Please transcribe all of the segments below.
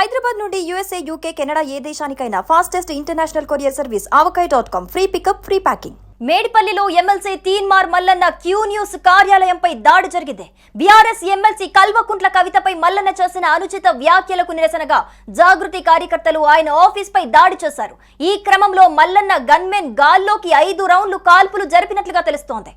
హైదరాబాద్ నుండి USA UK Canada ఏ దేశానికైనా fastest international courier service Avakai dot com free pickup free packing మేడిపల్లిలో MLC Teenmar Mallanna Q News కార్యాలయంపై దాడి జరిగింది. BRS MLC Kalvakuntla కవితపై మల్లన్న చేసిన అనుచిత వ్యాఖ్యలకు నిరసనగా జాగృతి కార్యకర్తలు ఆయన ఆఫీస్ పై దాడి చేశారు. ఈ క్రమంలో మల్లన్న గన్మెన్ గాల్లోకి ఐదు రౌండ్లు కాల్పులు జరిపినట్లుగా తెలుస్తోంది.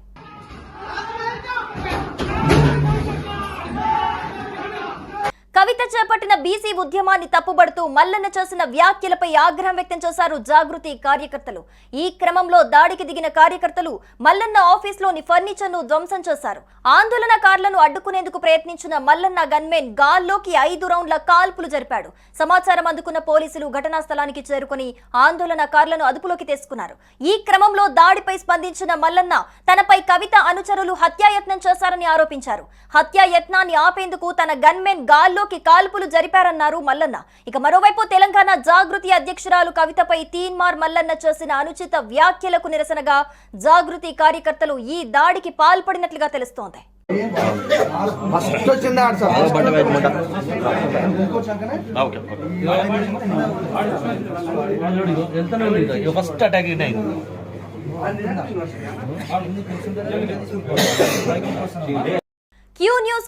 కవిత చేపట్టిన బీసీ ఉద్యమాన్ని తప్పుబడుతూ మల్లన్న చేసిన వ్యాఖ్యలపై ఆగ్రహం వ్యక్తం చేశారు జాగృతి కార్యకర్తలు. ఈ క్రమంలో దాడికి దిగిన కార్యకర్తలు మల్లన్న ఆఫీస్లోని ఫర్నిచర్ను ధ్వంసం చేశారు. ఆందోళనకారులను అడ్డుకునేందుకు ప్రయత్నించిన మల్లన్న గన్మెన్ గాల్లోకి ఐదు రౌండ్ల కాల్పులు జరిపాడు. సమాచారం అందుకున్న పోలీసులు ఘటనా స్థలానికి చేరుకుని ఆందోళనకారులను అదుపులోకి తీసుకున్నారు. ఈ క్రమంలో దాడిపై స్పందించిన మల్లన్న తనపై కవిత అనుచరులు హత్యాయత్నం చేశారని ఆరోపించారు. హత్యాయత్నాన్ని ఆపేందుకు తన గన్మెన్ గాల్లోకి కాల్పులు జరిపారన్నారు మల్లన్న. ఇక మరోవైపు తెలంగాణ జాగృతి అధ్యక్షురాలు కవితపై తీన్మార్ మల్లన్న చేసిన అనుచిత వ్యాఖ్యలకు నిరసనగా జాగృతి కార్యకర్తలు ఈ దాడికి పాల్పడినట్లుగా తెలుస్తోంది. ఫస్ట్ అటాక్ అయింది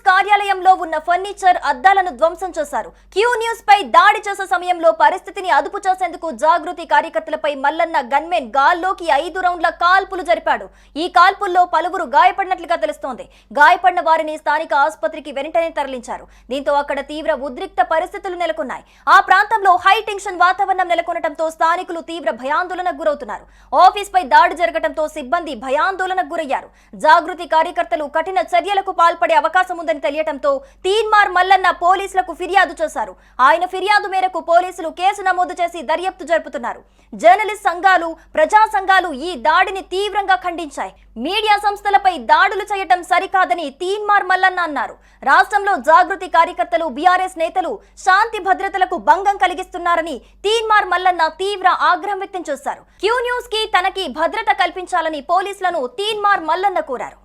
కార్యాలయంలో ఉన్న ఫర్నిచర్ అద్దాలను ధ్వంసం చేశారు. క్యూ న్యూస్ పై దాడి చేసే సమయంలో పరిస్థితిని అదుపు చేసేందుకు జాగృతి కార్యకర్తలపై మల్లన్న గన్మెన్ గాల్లోకి ఐదు రౌండ్ల కాల్పులు జరిపాడు. ఈ కాల్పుల్లో పలువురు గాయపడినట్లుగా తెలుస్తోంది. గాయపడిన వారిని స్థానిక ఆసుపత్రికి వెంటనే తరలించారు. దీంతో అక్కడ తీవ్ర ఉద్రిక్త పరిస్థితులు నెలకొన్నాయి. ఆ ప్రాంతంలో హై టెన్షన్ వాతావరణం నెలకొనడంతో స్థానికులు తీవ్ర భయాందోళనకు గురవుతున్నారు. ఆఫీస్ పై దాడి జరగడంతో సిబ్బంది భయాందోళనకు గురయ్యారు. జాగృతి కార్యకర్తలు కఠిన చర్యలకు పాల్పడే అవకాశం ఉందని తెలియటంతో తీన్మార్ మల్లన్న పోలీసులకు ఫిర్యాదు చేశారు. ఆయన ఫిర్యాదు మేరకు పోలీసులు కేసు నమోదు చేసి దర్యాప్తు జరుపుతున్నారు. జర్నలిస్ట్ సంఘాలు ప్రజా సంఘాలు ఈ దాడిని తీవ్రంగా ఖండించాయి. మీడియా సంస్థలపై దాడులు చేయటం సరికాదని తీన్మార్ మల్లన్న అన్నారు. రాష్ట్రంలో జాగృతి కార్యకర్తలు బీఆర్ఎస్ నేతలు శాంతి భద్రతలకు భంగం కలిగిస్తున్నారని తీన్మార్ మల్లన్న తీవ్ర ఆగ్రహం వ్యక్తం చేశారు. క్యూ న్యూస్కి తనకి భద్రత కల్పించాలని పోలీసులను తీన్మార్ మల్లన్న కోరారు.